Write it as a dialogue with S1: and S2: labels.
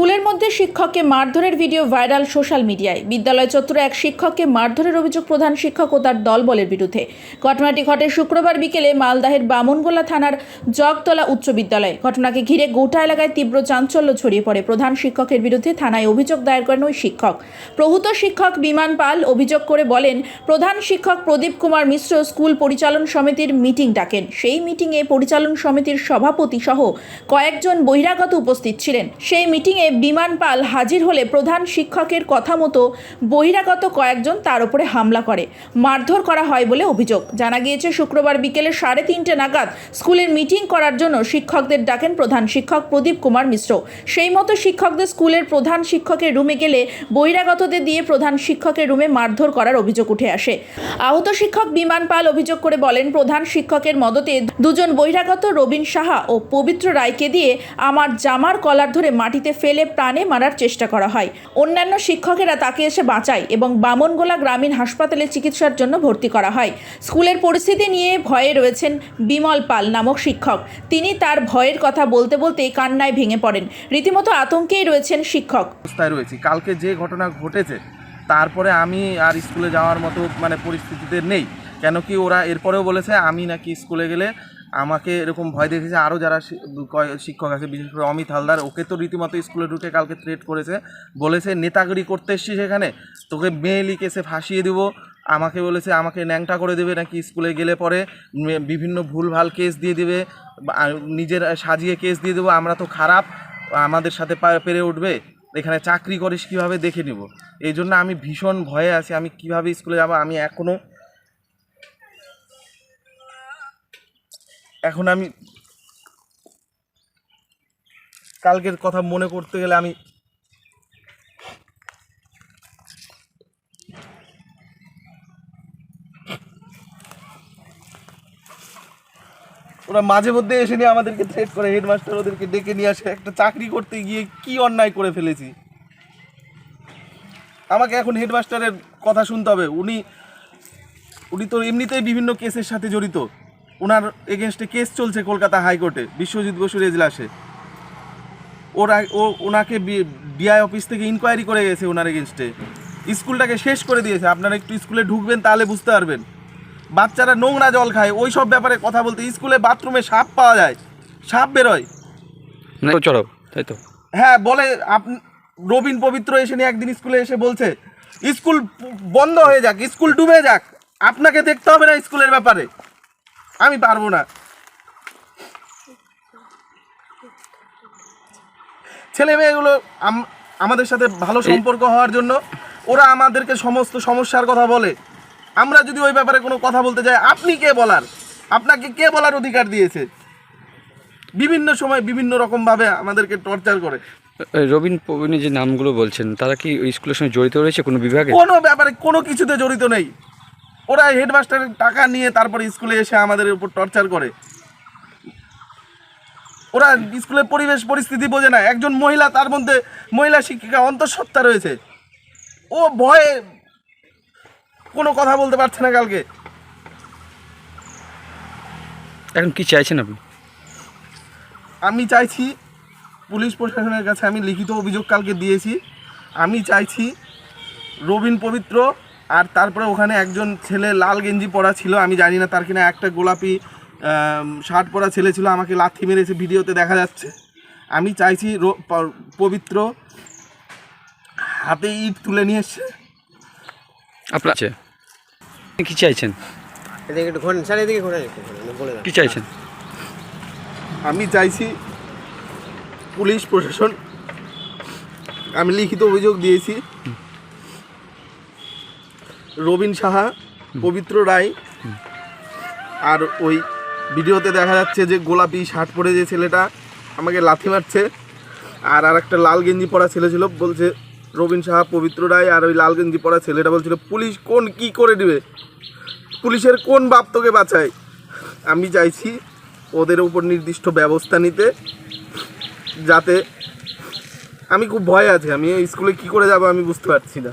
S1: স্কুলের মধ্যে শিক্ষককে মারধরের ভিডিও ভাইরাল সোশ্যাল মিডিয়ায়। বিদ্যালয় চত্বরে এক শিক্ষককে মারধরের অভিযোগ প্রধান শিক্ষক ও তার দলবলের বিরুদ্ধে। ঘটনাটি ঘটে শুক্রবার বিকেলে মালদাহের বামনগোলা থানার জগতলা উচ্চ বিদ্যালয়ে। ঘটনাকে ঘিরে গোটা এলাকায় তীব্র চাঞ্চল্য ছড়িয়ে পড়ে। প্রধান শিক্ষকের বিরুদ্ধে থানায় অভিযোগ দায়ের করেন ওই শিক্ষক। প্রভূত শিক্ষক বিমান পাল অভিযোগ করে বলেন, প্রধান শিক্ষক প্রদীপ কুমার মিশ্র স্কুল পরিচালন সমিতির মিটিং ডাকেন। সেই মিটিংয়ে পরিচালন সমিতির সভাপতি সহ কয়েকজন বহিরাগত উপস্থিত ছিলেন। সেই মিটিংয়ে বিমান পাল হাজির হলে প্রধান শিক্ষকের কথা মতো বহিরাগত কয়েকজন তার উপরে হামলা করে। মারধর করা হয় বলে অভিযোগ। জানা গিয়েছে, শুক্রবার বিকেলে সাড়ে তিনটে নাগাদ স্কুলের মিটিং করার জন্য শিক্ষকদের ডাকেন প্রধান শিক্ষক প্রদীপ কুমার মিশ্র। সেই মতো শিক্ষকদের স্কুলের প্রধান শিক্ষকের রুমে গেলে বহিরাগতদের দিয়ে প্রধান শিক্ষকের রুমে মারধর করার অভিযোগ উঠে আসে। আহত শিক্ষক বিমান পাল অভিযোগ করে বলেন, প্রধান শিক্ষকের মদতে দুজন বহিরাগত রবীন সাহা ও পবিত্র রায়কে দিয়ে আমার জামার কলার ধরে মাটিতে ফেলে প্রাণে মারার চেষ্টা করা হয়। অন্যান্য শিক্ষকেরা তাকে এসে বাঁচায় এবং বামনগোলা গ্রামীণ হাসপাতালে চিকিৎসার জন্য ভর্তি করা হয়। স্কুলের পরিস্থিতি নিয়ে ভয়ে রয়েছেন বিমল পাল নামক শিক্ষক। তিনি তার ভয়ের কথা বলতে বলতে কান্নায় ভেঙে পড়েন। রীতিমতো আতঙ্কেই রয়েছেন শিক্ষক।
S2: অবস্থায় রয়েছি। কালকে যে ঘটনা ঘটেছে, তারপরে আমি আর স্কুলে যাওয়ার মতো মানে পরিস্থিতিতে নেই। কেন কি ওরা এরপরেও বলেছে, আমি নাকি স্কুলে গেলে আমাকে এরকম ভয় দেখেছে আরও যারা শিক্ষক আছে, বিশেষ করে অমিত হালদার, ওকে তো রীতিমতো স্কুলে ঢুকে কালকে থ্রেট করেছে। বলেছে, নেতাগিরি করতে এসছিস সেখানে তোকে মেয়েলি কেসে ফাঁসিয়ে দিব। আমাকে বলেছে, আমাকে ন্যাংটা করে দেবে নাকি স্কুলে গেলে পরে? বিভিন্ন ভুলভাল কেস দিয়ে দেবে। নিজের সাজিয়ে কেস দিয়ে দেবো। আমরা তো খারাপ। আমাদের সাথে পেরে উঠবে। এখানে চাকরি করিস, কীভাবে দেখে নিব? এই জন্য আমি ভীষণ ভয়ে আছি। আমি কীভাবে স্কুলে যাব? আমি এখনও এখন আমি কালকের কথা মনে করতে গেলে আমি ওরা মাঝে মধ্যে এসে নিয়ে আমাদেরকে থ্রেট করে হেডমাস্টার ওদেরকে ডেকে নিয়ে আসে, একটা চাকরি করতে গিয়ে কি অন্যায় করে ফেলেছি। আমাকে এখন হেডমাস্টারের কথা শুনতে হবে। উনি উনি তো এমনিতেই বিভিন্ন কেসের সাথে জড়িত। ওনার এগেনস্টে কেস চলছে কলকাতা হাইকোর্টে বিশ্বজিৎ বসুর এজলাসে। ওরা ও ওনাকে ডিআই অফিস থেকে ইনকোয়ারি করে গেছে ওনার এগেনস্টে স্কুলটাকে শেষ করে দিয়েছে আপনারা একটু স্কুলে ঢুকবেন তাহলে বুঝতে পারবেন। বাচ্চারা নোংরা জল খায় ওই সব ব্যাপারে কথা বলতে স্কুলে বাথরুমে সাপ পাওয়া যায় সাপ বেরোয়।
S3: না চড়াও তাই তো।
S2: হ্যাঁ বলে আপ রবিন পবিত্র এসে নিয়ে একদিন স্কুলে এসে বলছে স্কুল বন্ধ হয়ে যাক স্কুল ডুবে যাক আপনাকে দেখতে হবে না স্কুলের ব্যাপারে। আমি পারব না। ছেলে মেয়েগুলো আমাদের সাথে ভালো সম্পর্ক হওয়ার জন্য ওরা আমাদেরকে সমস্ত সমস্যার কথা বলে। আমরা যদি ওই ব্যাপারে কোনো কথা বলতে যাই আপনি কে বলার? আপনাকে কে বলার অধিকার দিয়েছে? বিভিন্ন সময় বিভিন্ন রকমভাবে আমাদেরকে টর্চার করে।
S3: রবীন প্রবীণের যে নামগুলো বলছেন তারা কি ওই স্কুলের সঙ্গে জড়িত রয়েছে কোনো বিভাগে?
S2: কোনো ব্যাপারে কোনো কিছুতে জড়িত নেই। ওরা হেডমাস্টারের টাকা নিয়ে তারপরে স্কুলে এসে আমাদের উপর টর্চার করে। ওরা স্কুলের পরিবেশ পরিস্থিতি বোঝে না। একজন মহিলা তার মধ্যে মহিলা শিক্ষিকা অন্তঃসত্ত্বা রয়েছে। ও ভয়ে কোনো কথা বলতে পারছে না কালকে।
S3: এখন কি চাইছেন আপনি?
S2: আমি চাইছি পুলিশ প্রশাসনের কাছে আমি লিখিত অভিযোগ কালকে দিয়েছি। আমি চাইছি রবীন পবিত্র আর তারপরে ওখানে একজন ছেলে লাল গেঞ্জি পরা ছিল আমি জানি না তার কিনা একটা গোলাপি শার্ট পরা ছেলে ছিল আমাকে লাথি মেরেছে ভিডিওতে দেখা যাচ্ছে। আমি চাইছি র- প- পবিত্র হাতে ইট তুলে নিয়ে এসছে
S3: আপনার আপনি কি চাইছেন? কি চাইছেন?
S2: আমি চাইছি পুলিশ প্রশাসন আমি লিখিত অভিযোগ দিয়েছি। রবিন সাহা পবিত্র রায়। আর ওই ভিডিওতে দেখা যাচ্ছে যে গোলাপি শার্ট পরে যে ছেলেটা আমাকে লাথি মারছে আর আর একটা লাল গেঞ্জি পরা ছেলে ছিল বলছে রবীন সাহা পবিত্র রায় আর ওই লাল গেঞ্জি পরা ছেলেটা বলছিল পুলিশ কোন কি করে দিবে? পুলিশের কোন বাপ তোকে বাঁচায়? আমি চাইছি ওদের উপর নির্দিষ্ট ব্যবস্থা নিতে যাতে আমি খুব ভয় আছি। আমি স্কুলে কি করে যাব আমি বুঝতে পারছি না।